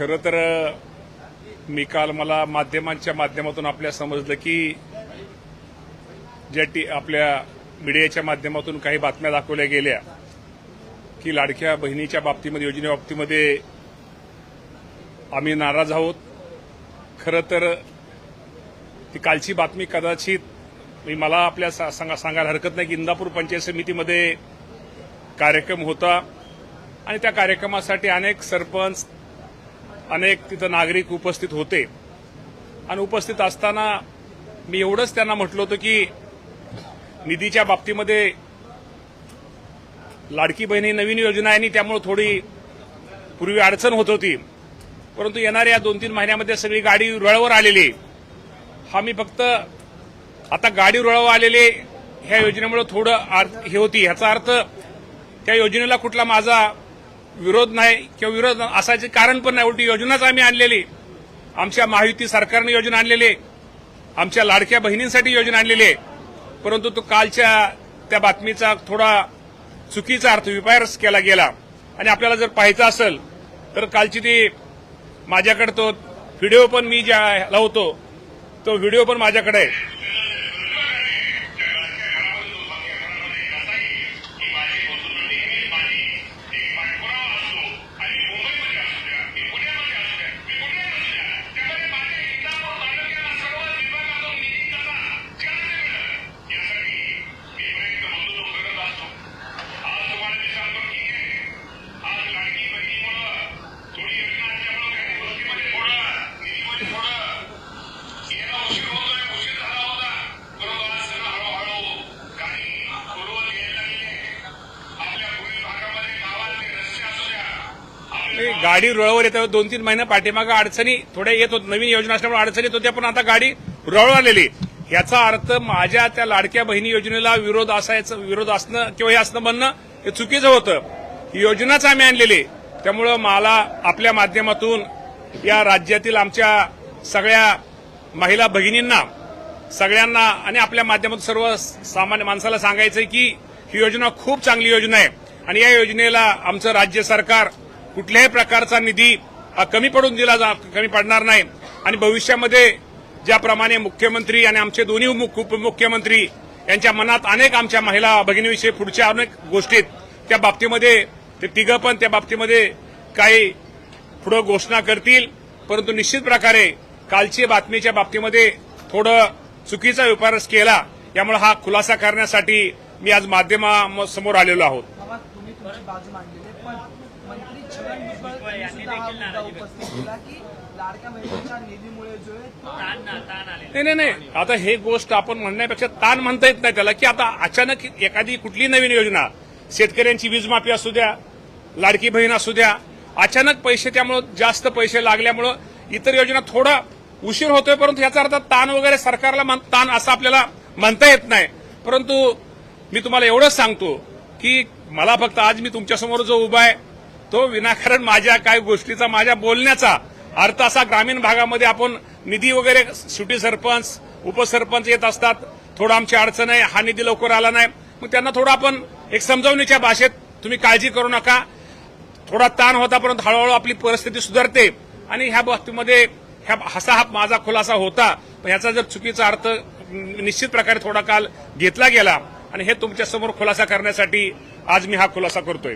खरं तर मी काल मला माध्यमांच्या माध्यमातून आपल्या समजलं की ज्या टी आपल्या मीडियाच्या माध्यमातून काही बातम्या दाखवल्या गेल्या की लाडक्या बहिणीच्या बाबतीमध्ये योजनेबाबतीमध्ये आम्ही नाराज आहोत. खरं तर ती कालची बातमी कदाचित मी मला आपल्या सा- सांगा सांगायला हरकत नाही की इंदापूर पंचायत समितीमध्ये कार्यक्रम होता. आणि त्या कार्यक्रमासाठी अनेक सरपंच अनेक तिथं नागरिक उपस्थित होते. आणि उपस्थित असताना मी एवढंच त्यांना म्हटलं होतं की निधीच्या बाबतीमध्ये लाडकी बहिणी नवीन योजना आहे आणि त्यामुळे थोडी पूर्वी अडचण होत होती. परंतु येणाऱ्या दोन तीन महिन्यामध्ये सगळी गाडी रुळावर आलेली. हा मी फक्त आता गाडी रुळावर आलेले ह्या योजनेमुळे थोडं हे होती. ह्याचा अर्थ त्या योजनेला कुठला माझा विरोध नाही किंवा विरोध असायचे कारण पण नाही. उलटी योजनाच आम्ही आणलेली. आमच्या महायुती सरकारने योजना आणलेली. आमच्या लाडक्या बहिणींसाठी योजना आणलेली. आहे परंतु तो कालच्या त्या बातमीचा थोडा चुकीचा अर्थ विपायरस केला गेला. आणि आपल्याला जर पाहायचं असेल तर कालची ती माझ्याकडे तो व्हिडिओ पण मी ज्या लावतो तो व्हिडिओ पण माझ्याकडे आहे. गाडी रुळावर येत दोन तीन महिने पाठीमागं अडचणी थोड्या येत होत नवीन योजना असल्यामुळे अडचणी येत होत्या पण आता गाडी रुळावर आलेली. ह्याचा अर्थ माझ्या त्या लाडक्या बहिणी योजनेला विरोध असायचं विरोध असणं किंवा हे असणं म्हणणं हे चुकीचं होतं. ही योजनाच आम्ही आणलेली. त्यामुळं मला आपल्या माध्यमातून या राज्यातील आमच्या सगळ्या महिला भगिनींना सगळ्यांना आणि आपल्या माध्यमातून सर्व सामान्य माणसाला सांगायचं की ही योजना खूप चांगली योजना आहे. आणि या योजनेला आमचं राज्य सरकार कुठल्याही प्रकारचा निधी हा कमी पडून दिला जा कमी पडणार नाही. आणि भविष्यामध्ये ज्याप्रमाणे मुख्यमंत्री आणि आमचे दोन्ही उपमुख्यमंत्री यांच्या मनात अनेक आमच्या महिला भगिनीविषयी पुढच्या अनेक गोष्टीत त्या बाबतीमध्ये ते तिघं पण त्या बाबतीमध्ये काही पुढं घोषणा करतील. परंतु निश्चित प्रकारे कालची बातमीच्या बाबतीमध्ये थोडं चुकीचा विपारस केला यामुळे हा खुलासा करण्यासाठी मी आज माध्यमासमोर आलेलो आहोत बाबा तुम्ही तुमची बाजू मांडलेली आहे, पण मंत्री छगन भुजबळ यांनी सुद्धा उपस्थित केला की लाडक्या बहिणीच्या निधीमुळे जो नाही नाही नाही. आता हे गोष्ट आपण म्हणण्यापेक्षा ताण म्हणता येत नाही त्याला की आता अचानक एखादी कुठली नवीन योजना शेतकऱ्यांची वीजमाफी असू द्या लाडकी बहीण असू द्या अचानक पैसे त्यामुळं जास्त पैसे लागल्यामुळं इतर योजना थोडा उशीर होतोय परंतु याचा अर्थ ताण वगैरे सरकारला ताण असं आपल्याला म्हणता येत नाही. परंतु मी तुम्हाला एवढंच सांगतो की मला फक्त आज मी तुमच्यासमोर जो उभा आहे तो विनाकारण माझ्या काय गोष्टीचा माझ्या बोलण्याचा अर्थ असा ग्रामीण भागामध्ये आपण निधी वगैरे सुटी सरपंच उपसरपंच येत असतात. थोडं आमची अडचण आहे हा निधी लवकर आला नाही. मग त्यांना थोडं आपण एक समजावणीच्या भाषेत तुम्ही काळजी करू नका. थोडा ताण होता परंतु हळूहळू आपली परिस्थिती सुधारते. आणि ह्या बाबतीमध्ये ह्या असा हा माझा खुलासा होता. पण ह्याचा जर चुकीचा अर्थ निश्चित प्रकारे थोडा काल घेतला गेला आणि हे तुमच्यासमोर खुलासा करण्यासाठी आज मी हा खुलासा करतोय.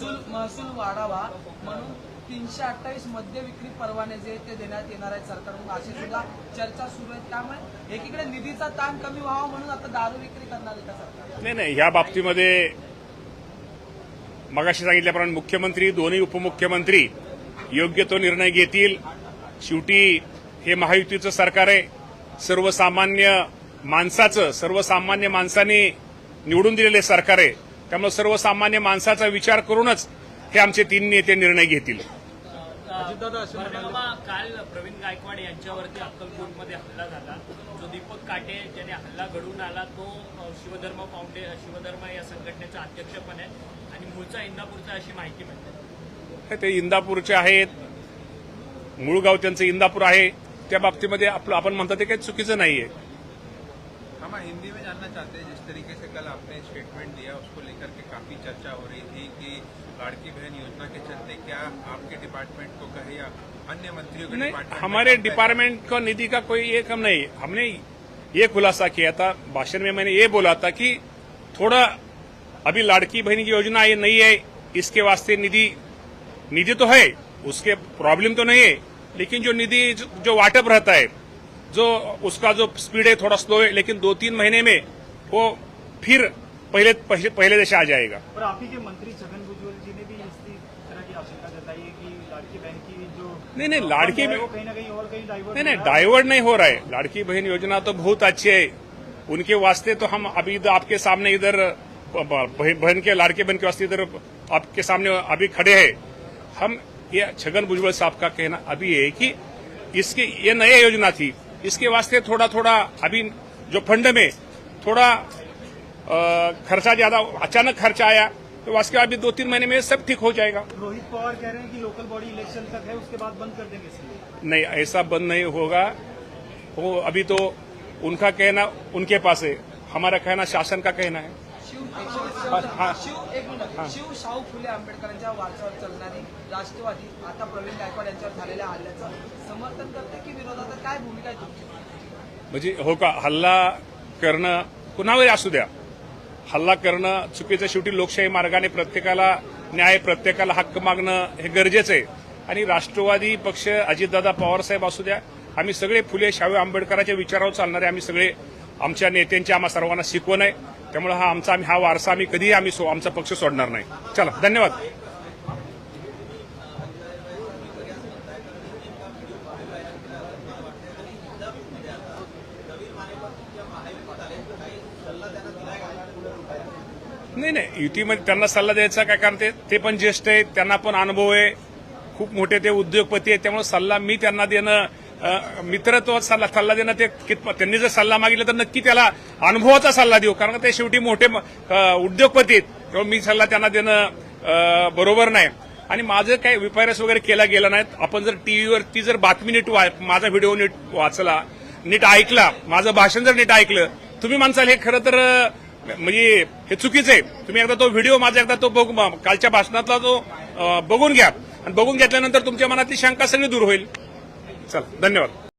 महसूल महसूल वाढावा म्हणून तीनशे अठ्ठावीस मद्य विक्री परवाने जे ते देण्यात येणार आहेत सरकारकडून अशी सुद्धा चर्चा सुरू आहे. त्यामुळे एकीकडे निधीचा ताण कमी व्हावा म्हणून आता दारू विक्री करणार आहे का सरकार? नाही नाही ह्या बाबतीमध्ये मगाशी सांगितल्याप्रमाणे मुख्यमंत्री दोन्ही उपमुख्यमंत्री योग्य तो निर्णय घेतील. शेवटी हे महायुतीचं सरकार आहे. सर्वसामान्य माणसाचं सर्वसामान्य माणसाने निवडून दिलेले सरकार आहे. त्यामुळे सर्वसामान्य माणसाचा विचार करूनच हे आमचे तीन नेते निर्णय घेतील. काल प्रवीण गायकवाड यांच्यावरती अक्कलकोटमध्ये हल्ला झाला. जो दीपक काटे ज्याने हल्ला घडवून आला तो शिवधर्म फाउंडे शिवधर्म या संघटनेचा अध्यक्ष पण आहे. आणि मूळचा इंदापूरचा अशी माहिती मिळते. हे ते इंदापूरचे आहेत. मूळ गाव त्यांचं इंदापूर आहे. त्या बाबतीमध्ये आपलं आपण म्हणतो ते काही चुकीचं नाहीये. हम हिंदी में जानना चाहते हैं जिस तरीके से कल आपने स्टेटमेंट दिया उसको लेकर के काफ़ी चर्चा हो रही थी कि लाड़की बहन योजना के चलते क्या आपके डिपार्टमेंट को कहे या अन्य मंत्रियों के नहीं डिपार्टमेंट हमारे डिपार्टमेंट का निधि का कोई ये कम नहीं हमने ये खुलासा किया था भाषण में मैंने ये बोला था कि थोड़ा अभी लाड़की बहन की योजना ये नहीं है इसके वास्ते निधि निधि तो है उसके प्रॉब्लम तो नहीं है लेकिन जो निधि जो- जो वाटअप रहता है जो उसका जो स्पीड है थोड़ा स्लो है लेकिन दो तीन महीने में वो फिर पहले पहले पहले जैसे आ जाएगा। पर आप ही के मंत्री छगन भुजबल जी ने भी इस तरह की आशंका जताई है कि लाड़की बहन की जो नहीं, नहीं, लाड़की बहन- कहीं ना कहीं और कहीं डाइवर्ट नहीं नहीं डाइवर्ट नहीं हो रहा है। लाड़की बहन योजना तो बहुत अच्छी है। उनके वास्ते तो हम अभी आपके सामने इधर बहन बहन के लाड़के बहन के वास्ते इधर आपके सामने अभी खड़े हैं। हम ये छगन भुजबल साहब का कहना अभी है कि इसकी ये नया योजना थी। इसके वास्ते थोड़ा थोड़ा अभी जो फंड में थोड़ा खर्चा ज़्यादा अचानक खर्चा आया तो उसके बाद भी दो तीन महीने में सब ठीक हो जाएगा। रोहित पवार कह रहे हैं कि लोकल बॉडी इलेक्शन तक है उसके बाद बंद कर देंगे इसलिए। नहीं ऐसा बंद नहीं होगा। वो अभी तो उनका कहना उनके पास है। हमारा कहना शासन का कहना है। शिव एकशे. शिव एक मिनिट. शिव शाहू फुले आंबेडकरांच्या वारसावर चालणारी राष्ट्रवादी आता प्रवीण गायकवाड यांच्यावर झालेल्या हल्ल्याचं समर्थन करते की विरोधात? काय भूमिका आहे तुमची? म्हणजे हो का हल्ला करणं कुणावरही असू द्या. हल्ला करणं चुकीचं शेवटी लोकशाही मार्गाने प्रत्येकाला न्याय प्रत्येकाला हक्क मागणं हे गरजेचं आहे. आणि राष्ट्रवादी पक्ष अजितदादा पवारसाहेब असू द्या आम्ही सगळे फुले शाहू आंबेडकरांच्या विचारावर चालणारे आम्ही सगळे आमच्या नेत्यांची आम्हा सर्वांना शिकवण आहे. त्यामुळे हा आमचा आम्ही हा वारसा आम्ही कधीही आम्ही सो- आमचा पक्ष सोडणार नाही. चला धन्यवाद. नाही नाही युतीमध्ये त्यांना सल्ला द्यायचा काय कारण ते ते पण ज्येष्ठ आहेत त्यांना पण अनुभव आहे. खूप मोठे ते उद्योगपती आहेत त्यामुळे सल्ला मी त्यांना देणं अ, मित्रत्व सल्ला सल्ला देणं ते त्यांनी जर सल्ला मागितला तर नक्की त्याला अनुभवाचा सल्ला देऊ. कारण ते शेवटी मोठे उद्योगपती आहेत. त्यामुळे मी सल्ला त्यांना देणं बरोबर नाही. आणि माझं काही विपायरस वगैरे केला गेला नाही. आपण जर टीव्हीवरती जर बातमी नीट माझा व्हिडिओ नीट वाचला नीट ऐकला माझं भाषण जर नीट ऐकलं तुम्ही माणसाल हे खरं तर म्हणजे हे चुकीचं आहे. तुम्ही एकदा तो व्हिडिओ माझा एकदा तो बघू कालच्या भाषणातला तो बघून घ्या. आणि बघून घेतल्यानंतर तुमच्या मनातली शंका सगळी दूर होईल. चला धन्यवाद.